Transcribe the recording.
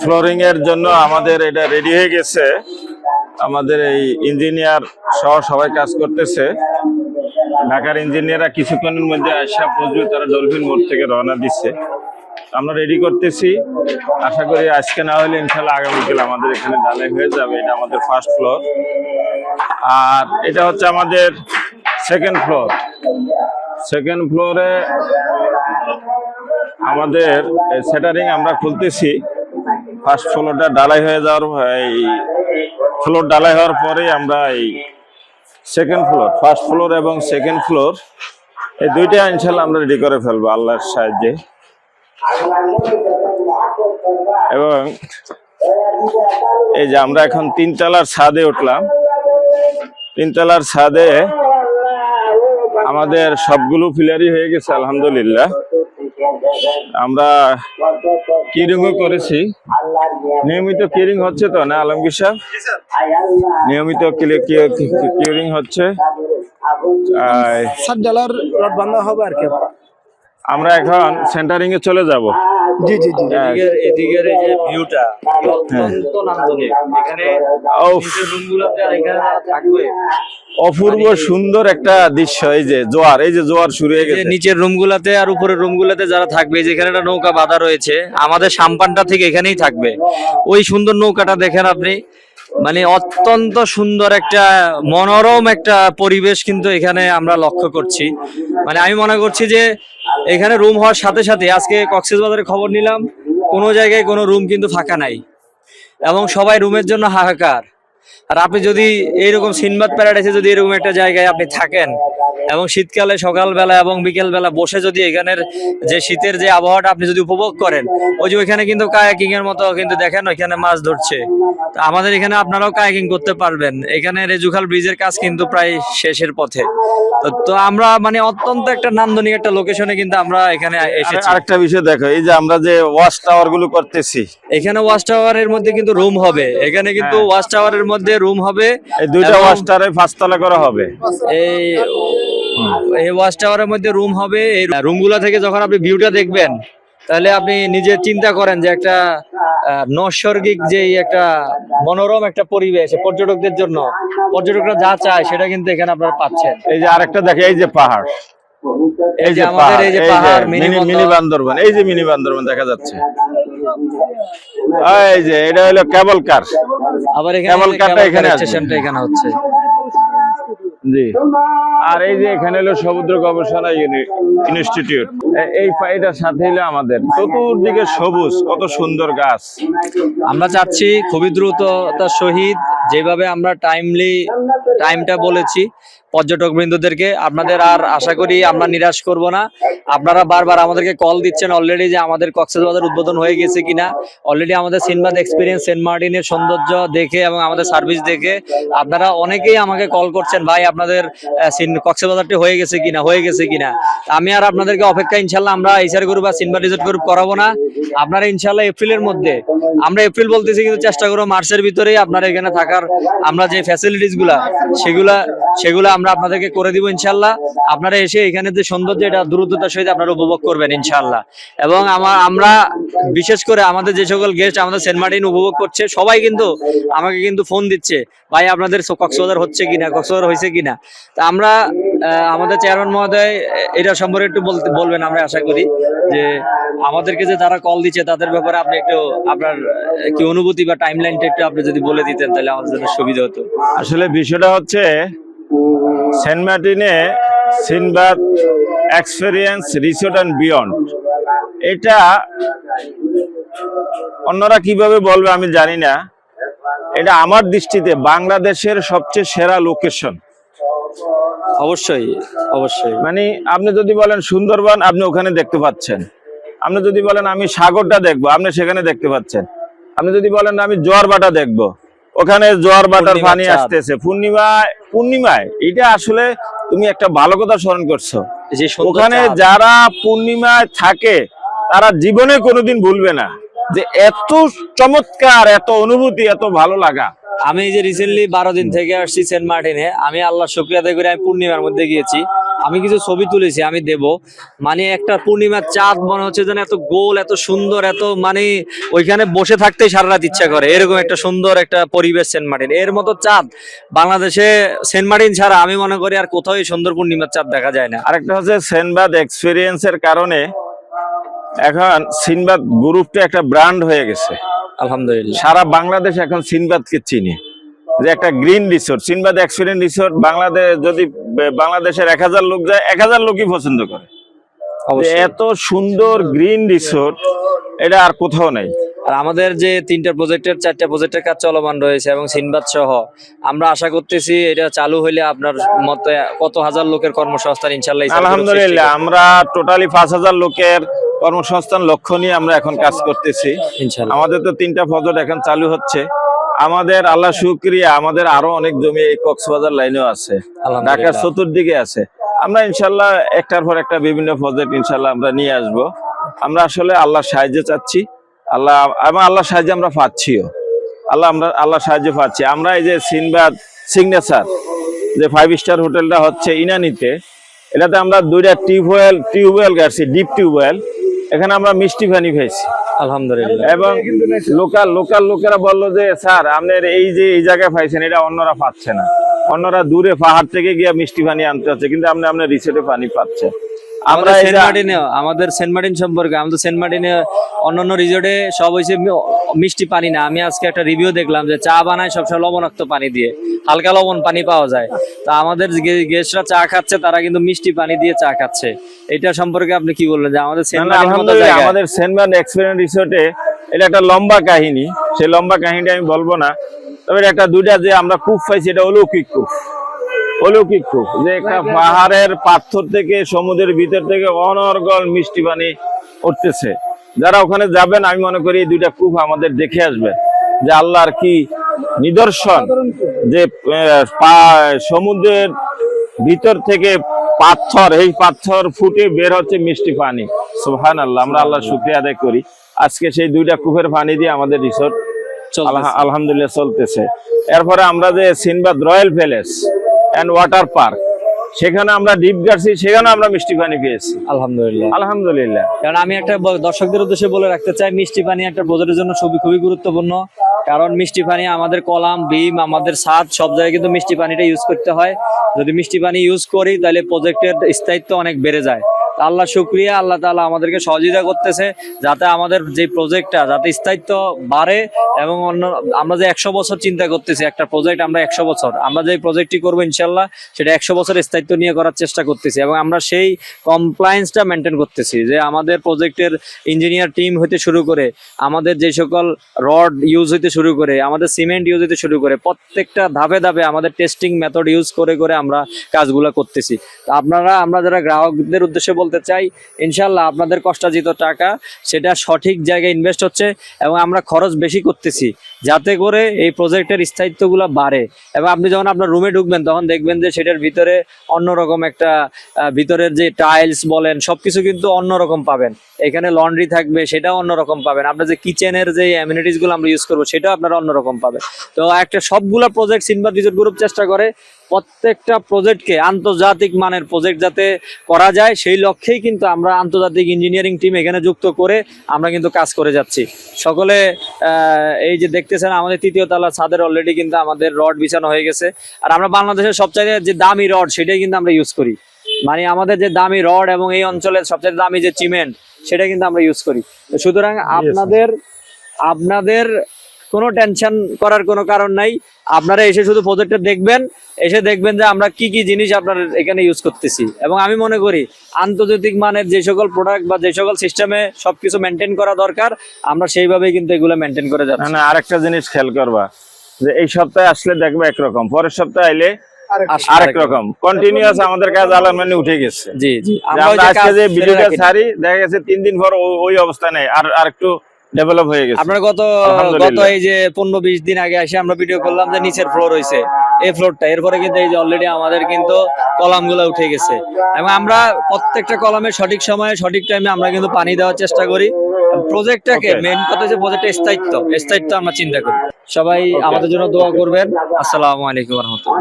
Flooring এর জন্য আমাদের এটা রেডি হয়ে গেছে। আমাদের এই ইঞ্জিনিয়ার সহ সবাই কাজ করতেছে। ঢাকার ইঞ্জিনিয়াররা কিছুক্ষণের মধ্যে আসা পৌঁছবে তারা ডলফিন মোড় থেকে রওনা দিচ্ছে। আমরা রেডি করতেছি। আশা করি আজকে না হলে ইনশাল্লাহ আগামীকাল আমাদের এখানে ডালাই হয়ে যাবে। এটা আমাদের ফার্স্ট ফ্লোর আর এটা হচ্ছে আমাদের সেকেন্ড ফ্লোর সেকেন্ড ফ্লোরে আমাদের সেটারিং আমরা খুলতেছি। ফার্স্ট ফ্লোরটা ডালাই হয়ে যাওয়ার এই ফ্লোর ডালাই হওয়ার পরে আমরা এই সেকেন্ড ফ্লোর, ফার্স্ট ফ্লোর এবং সেকেন্ড ফ্লোর, এই দুইটা ইনশাল্লাহ আমরা রেডি করে ফেলব আল্লাহর সাহায্যে। এবং এই যে আমরা এখন তিনতলার ছাদে উঠলাম। তিনতলার ছাদে আমাদের সবগুলো ফিলারি হয়ে গেছে, আলহামদুলিল্লাহ। আমরা কিরিংও করেছি। নিয়মিত কিরিং হচ্ছে তো না আলমগীর সাহেব? নিয়মিত কিরিং হচ্ছে। আর সাত ডলার রড বান্ধা হবে আর কি। আমরা এখন সেন্টারিং এ চলে যাব। জি জি জি। এদিকের এদিকের এই যে ভিউটা অত্যন্ত নান্দনিক। এখানে রুমগুলোতে এখানে থাকবে অপূর্ব সুন্দর একটা দৃশ্য এই যে জোয়ার এই যে জোয়ার শুরু হয়ে গেছে। নিচের রুমগুলোতে আর উপরের রুমগুলোতে যারা থাকবে যেখানে একটা নৌকা বাঁধা রয়েছে আমাদের সাম্পানটা থেকে এখানেই থাকবে। ওই সুন্দর নৌকাটা দেখেন আপনি মানে অত্যন্ত সুন্দর একটা মনোরম একটা পরিবেশ কিন্তু এখানে আমরা লক্ষ্য করছি। মানে আমি মনে করছি যে এখানে রুম হওয়ার সাথে সাথে আজকে কক্সেস কক্সবাজারে খবর নিলাম, কোনো জায়গায় কোনো রুম কিন্তু ফাঁকা নাই। এবং সবাই রুমের জন্য হাহাকার। আর আপনি যদি এইরকম সিনবাদ প্যারাডাইসে যদি এরকম একটা জায়গায় আপনি থাকেন এবং শীতকালে সকালবেলা এবং বিকেলবেলা বসে যদি এখানের যে শীতের যে আবহাওয়াটা আপনি যদি উপভোগ করেন ওই যে ওইখানে কিন্তু কায়াকিং এর মতো কিন্তু দেখেন ওইখানে মাছ ধরছে। তো আমাদের এখানে আপনারাও কায়াকিং করতে পারবেন। এখানে রেজুখাল ব্রিজের কাজ কিন্তু প্রায় শেষের পথে। তো আমরা মানে অত্যন্ত একটা নান্দনিক একটা লোকেশনে কিন্তু আমরা এখানে এসেছি। আরেকটা বিষয় দেখো এই যে আমরা যে ওয়াচ টাওয়ারগুলো করতেছি। এখানে ওয়াচ টাওয়ারের মধ্যে কিন্তু রুম হবে। এখানে কিন্তু হ্যাঁ। ওয়াচ টাওয়ারের মধ্যে রুম হবে এই দুইটা ওয়াচ টাওয়ারে পাঁচতলা করা হবে। এই এই ওয়াচ টাওয়ারের মধ্যে রুম হবে। এই রুমগুলো থেকে যখন আপনি ভিউটা দেখবেন তাহলে আপনি নিজে চিন্তা করেন যে একটা নৈসর্গিক যে একটা মনোরম একটা পরিবেশ পর্যটকদের জন্য পর্যটকরা যা চায় সেটা কিন্তু এখানে আপনারা পাচ্ছেন। এই যে আরেকটা দেখে এই যে পাহাড়। এই যে আমাদের এই যে পাহাড় মিনি। বান্দরবান এই যে মিনি বান্দরবান দেখা যাচ্ছে। এই যে এটা হলো কেবল কার আবার এখানে কেবল কারটা এখানে স্টেশনটা এখানে হচ্ছে। জি। আর এই যে এখানে হলো সমুদ্র গবেষণা ইউনি- ইনস্টিটিউট। এই পাইটার সাথে হলো আমাদের। চতুর্দিকে সবুজ কত সুন্দর গাছ। আমরা চাচ্ছি খুবই দ্রুততার সহিত যেভাবে আমরা টাইমলি টাইমটা বলেছি পর্যটক বৃন্দদেরকে আপনাদের আর আশা করি আমরা নিরাশ করব না। আপনারা বারবার আমাদেরকে কল দিচ্ছেন অলরেডি যে আমাদের কক্সবাজার উদ্বোধন হয়ে গেছে কিনা। অলরেডি আমাদের সিনবাদ এক্সপিরিয়েন্স সেন্ট মার্টিনের সৌন্দর্য দেখে এবং আমাদের সার্ভিস দেখে আপনারা অনেকেই আমাকে কল করছেন, ভাই, আপনাদের কক্সবাজারটি হয়ে গেছে কিনা, হয়ে গেছে কিনা? আমি আর আপনাদেরকে অপেক্ষা ইনশাল্লাহ আমরা এইচআর গ্রুপ বা সিনবাদ রিসোর্ট গ্রুপ করাবো না। আপনারা ইনশাল্লাহ এপ্রিলের মধ্যে, আমরা এপ্রিল বলতেছি কিন্তু চেষ্টা করব মার্চের ভিতরেই আপনারা এখানে থাকার। আমরা যে ফ্যাসিলিটিসগুলা, সেগুলা সেগুলা আমরা আপনাদেরকে করে দিব ইনশাল্লাহ। আপনারা এসে এখানে যে সৌন্দর্য, এটা দ্রুততার সহিত আপনারা উপভোগ করবেন ইনশাল্লাহ। এবং আমার আমরা বিশেষ করে আমাদের যে সকল গেস্ট আমাদের সেন্ট মার্টিন উপভোগ করছে, সবাই কিন্তু আমাকে কিন্তু ফোন দিচ্ছে, ভাই, আপনাদের কক্সবাজার হচ্ছে কিনা? কক্সবাজার হয়েছে কিনা? তা আমরা আমাদের চেয়ারম্যান মহোদয় এটা সম্পর্কে একটু বলতে বলবেন আমরা আশা করি যে আমাদেরকে যে যারা কল দিচ্ছে, তাদের ব্যাপারে আপনি একটু আপনার কি অনুভূতি বা টাইম লাইনটা একটু আপনি যদি বলে দিতেন, তাহলে আমাদের জন্য সুবিধা হতো। আসলে বিষয়টা হচ্ছে সেন্ট মার্টিনে Sinbad experience resort and beyond. এটা অন্যরা কীভাবে বলবে আমি জানি না। এটা আমার দৃষ্টিতে বাংলাদেশের সবচেয়ে সেরা লোকেশন অবশ্যই অবশ্যই। মানে আপনি যদি বলেন সুন্দরবন আপনি ওখানে দেখতে পাচ্ছেন। আপনি যদি বলেন আমি সাগরটা দেখব আপনি সেখানে দেখতে পাচ্ছেন। আপনি যদি বলেন আমি জোয়ার বাটা দেখব ওখানে জোয়ার বাটার পানি আসতেছে। পূর্ণিমায় পূর্ণিমায় এটা আসলে তুমি একটা ভালো কথা স্মরণ করছ। ওখানে যারা পূর্ণিমায় থাকে তারা জীবনে কোনোদিন ভুলবে না যে এত চমৎকার এত অনুভূতি এত ভালো লাগা। আমি যে রিসেন্টলি বারো দিন থেকে আসছি সেন্ট মার্টিনে আমি আল্লাহ শুক্রিয়া করে, আমি পূর্ণিমার মধ্যে গিয়েছি। আমি কিছু ছবি তুলেছি, আমি দেব। মানে একটা পূর্ণিমার চাঁদ মনে হচ্ছে যেন এত গোল, এত সুন্দর, এত মানে ওইখানে বসে থাকতেই সারা রাত ইচ্ছা করে। এরকম একটা সুন্দর একটা পরিবেশ সেন্ট মার্টিন এর মতো চাঁদ বাংলাদেশে সেন্ট মার্টিন ছাড়া আমি মনে করি আর কোথাও সুন্দর পূর্ণিমার চাঁদ দেখা যায় না। আরেকটা হচ্ছে সেনবাদ এক্সপিরিয়েন্সের কারণে এখন সিনবাদ গ্রুপটা একটা ব্র্যান্ড হয়ে গেছে। আলহামদুলিল্লাহ। সারা বাংলাদেশ এখন সিনবাদকে চিনে। যে একটা green resort Sinbad experience resort Bangladesh যদি বাংলাদেশের এক হাজার লোক যায় এক হাজার লোকই পছন্দ করে। এত সুন্দর গ্রিন রিসোর্ট এটা আর কোথাও নেই। আর আমাদের যে তিনটা প্রজেক্টের চারটা প্রজেক্টের কাজ চলমান রয়েছে এবং সিনবাদ সহ আমরা আশা করতেছি এটা চালু হইলে আপনার মতে কত হাজার লোকের কর্মসংস্থান ইনশাল্লাহ আলহামদুলিল্লাহ আমরা টোটালি পাঁচ হাজার লোকের কর্মসংস্থান লক্ষ্য নিয়ে আমরা এখন কাজ করতেছি। আমাদের তো তিনটা প্রজেক্ট এখন চালু হচ্ছে। আমাদের আল্লাহ শুক্রিয়া আমাদের আরও অনেক জমি এই কক্সবাজার লাইনেও আছে। ঢাকার চতুর্দিকে আছে। আমরা ইনশাল্লাহ একটার পর একটা বিভিন্ন প্রজেক্ট ইনশাল্লাহ আমরা নিয়ে আসব। আমরা আসলে আল্লাহর সাহায্য চাচ্ছি। আল্লাহ এবং আল্লাহর সাহায্যে আমরা পাচ্ছিও। আল্লাহ আমরা আল্লাহ সাহায্য পাচ্ছি। আমরা এই যে সিনবাদ সিগনেচার যে ফাইভ স্টার হোটেলটা হচ্ছে ইনানিতে এটাতে আমরা দুইটা টিউবওয়েল টিউবওয়েল গাড়ছি ডিপ টিউবওয়েল। এখানে আমরা মিষ্টি পানি পেয়েছি আলহামদুলিল্লাহ। এবং লোকাল লোকাল লোকেরা বলল যে স্যার আপনার এই যে এই জায়গায় পাইছেন এটা অন্যরা পাচ্ছে না। অন্যরা দূরে পাহাড় থেকে গিয়ে মিষ্টি পানি আনতে হচ্ছে কিন্তু আপনি আপনার রিসোর্টে পানি পাচ্ছেন আমরা আমরা সেন্ট মার্টিনে আমাদের সেন্ট মার্টিন সম্পর্কে আমাদের সেন্ট মার্টিনে অন্যান্য রিজোর্টে সব হয়েছে মিষ্টি পানি না। আমি আজকে একটা রিভিউ দেখলাম যে চা বানায় সবসময় লবণাক্ত পানি দিয়ে। হালকা লবণ পানি পাওয়া যায়। তা আমাদের গেস্টরা চা খাচ্ছে তারা কিন্তু মিষ্টি পানি দিয়ে চা খাচ্ছে। এটা সম্পর্কে আপনি কি বললেন? যে আমাদের আমাদের সেনবার্ন এক্সপেরিয়েন্স রিসোর্টে এটা একটা লম্বা কাহিনী। সেই লম্বা কাহিনীটা আমি বলব না। তবে একটা দুইটা যে আমরা কূপ পাইছি এটা অলৌকিক কূপ অলৌকিক কূপ যে একটা পাহাড়ের পাথর থেকে সমুদ্রের ভিতর থেকে অনর্গল মিষ্টি পানি উঠতেছে। যারা ওখানে যাবেন আমি মনে করি এই দুইটা কূপ আমাদের দেখে আসবে। যে আল্লাহর কি নিদর্শন যে সমুদ্রের ভিতর থেকে পাথর এই পাথর ফুটে বের হচ্ছে মিষ্টি পানি। সুহান আল্লাহ আমরা আল্লাহ শুক্রিয়া আদায় করি। আজকে সেই দুইটা কূপের পানি দিয়ে আমাদের রিসোর্ট। আলহামদুলিল্লাহ চলতেছে। এরপরে আমরা যে Sinbad royal palace and water park সেখানে আমরা ডিপ গার্সি সেখানে আমরা মিষ্টি পানি পেয়েছি। আলহামদুলিল্লাহ। আলহামদুলিল্লাহ। কারণ আমি একটা দর্শকদের উদ্দেশ্যে বলে রাখতে চাই মিষ্টি পানি একটা প্রজেক্টের জন্য খুবই খুবই গুরুত্বপূর্ণ। কারণ মিষ্টি পানি আমাদের কলাম বিম আমাদের ছাদ সব জায়গায় কিন্তু মিষ্টি পানিটা ইউজ করতে হয়। যদি মিষ্টি পানি ইউজ করি, তাহলে প্রজেক্টের স্থায়িত্ব অনেক বেড়ে যায়। আল্লাহ শুক্রিয়া, আল্লাহ তাআলা আমাদেরকে সহযোগিতা করতেছে যাতে আমাদের যে প্রজেক্টটা যাতে স্থায়িত্ব বাড়ে এবং অন্য, আমরা যে একশো বছর চিন্তা করতেছি, একটা প্রজেক্ট আমরা একশো বছর, আমরা যে প্রজেক্টটি করব ইনশাল্লাহ সেটা একশো বছর স্থায়িত্ব নিয়ে করার চেষ্টা করতেছি এবং আমরা সেই কমপ্লায়েন্সটা মেনটেন করতেছি যে আমাদের প্রজেক্টের ইঞ্জিনিয়ার টিম হইতে শুরু করে, আমাদের যে সকল রড ইউজ হতে শুরু করে, আমাদের সিমেন্ট ইউজ হতে শুরু করে, প্রত্যেকটা ধাপে ধাপে আমাদের টেস্টিং মেথড ইউজ করে করে আমরা কাজগুলো করতেছি। আপনারা, আমরা যারা গ্রাহকদের উদ্দেশ্যে বলতে চাই ইনশাল্লাহ আপনাদের কষ্টার্জিত টাকা সেটা সঠিক জায়গায় ইনভেস্ট হচ্ছে এবং আমরা খরচ বেশি করতেছি যাতে করে এই প্রজেক্টের স্থায়িত্বগুলো বাড়ে। এবং আপনি যখন আপনার রুমে ঢুকবেন, তখন দেখবেন যে সেটার ভিতরে অন্যরকম একটা ভিতরের যে টাইলস বলেন, সবকিছু কিন্তু অন্যরকম পাবেন। এখানে লন্ড্রি থাকবে, সেটাও অন্যরকম পাবেন। আপনার যে কিচেনের যে অ্যামিনিটিসগুলো আমরা ইউজ করব, সেটাও আপনারা অন্যরকম পাবেন। তো একটা সবগুলা প্রজেক্ট সিনবার রিসোর্ট গ্রুপ চেষ্টা করে, প্রত্যেকটা প্রজেক্টকে আন্তর্জাতিক মানের প্রজেক্ট যাতে করা যায়, সেই লক্ষ্যেই কিন্তু আমরা আন্তর্জাতিক ইঞ্জিনিয়ারিং টিম এখানে যুক্ত করে আমরা কিন্তু কাজ করে যাচ্ছি। সকলে এই যে দেখতেছেন আমাদের তৃতীয় তলা ছাদের অলরেডি কিন্তু আমাদের রড বিছানো হয়ে গেছে। আর আমরা বাংলাদেশের সবচাইতে যে দামি রড সেটাই কিন্তু আমরা ইউজ করি। মানে আমাদের যে দামি রড এবং এই অঞ্চলের সবচেয়ে দামি যে চিমেন্ট সেটা কিন্তু আমরা ইউজ করি। সুতরাং আপনাদের আপনাদের কোনো টেনশন করার কোনো কারণ নাই। আপনারা এসে শুধু প্রজেক্টটা দেখবেন এসে দেখবেন যে আমরা কি কি জিনিস আপনার এখানে ইউজ করতেছি। এবং আমি মনে করি আন্তর্জাতিক মানের যে সকল প্রোডাক্ট বা যে সকল সিস্টেমে সবকিছু মেনটেন করা দরকার আমরা সেইভাবেই কিন্তু এগুলো মেনটেন করে যাচ্ছি। না আরেকটা জিনিস খেয়াল করবা যে এই সপ্তাহে আসলে দেখবে একরকম পরের সপ্তাহে আইলে আরেক রকম কন্টিনিউয়াস আমাদের কাজ আলামানি উঠে গেছে। জি জি। আমরা ওই আমরা যে আজকে যে ভিডিওটা ছাড়ি দেখা গেছে তিন দিন পর ওই অবস্থা নেই। আর আর একটু ডেভেলপ হয়ে গেছে। আপনার গত গত এই যে পনেরো বিশ দিন আগে এসে আমরা ভিডিও করলাম যে নিচের ফ্লোর হয়েছে এই ফ্লোরটা এরপরে কিন্তু এই যে অলরেডি আমাদের কিন্তু কলামগুলো উঠে গেছে। এবং আমরা প্রত্যেকটা কলামে সঠিক সময়ে সঠিক টাইমে আমরা কিন্তু পানি দেওয়ার চেষ্টা করি। প্রজেক্টটাকে. মেন কথা যে প্রজেক্টের স্থায়িত্ব। স্থায়িত্ব আমরা চিন্তা করি। সবাই আমাদের জন্য দোয়া করবেন। আসসালামু আলাইকুম রহমতুল্লাহ।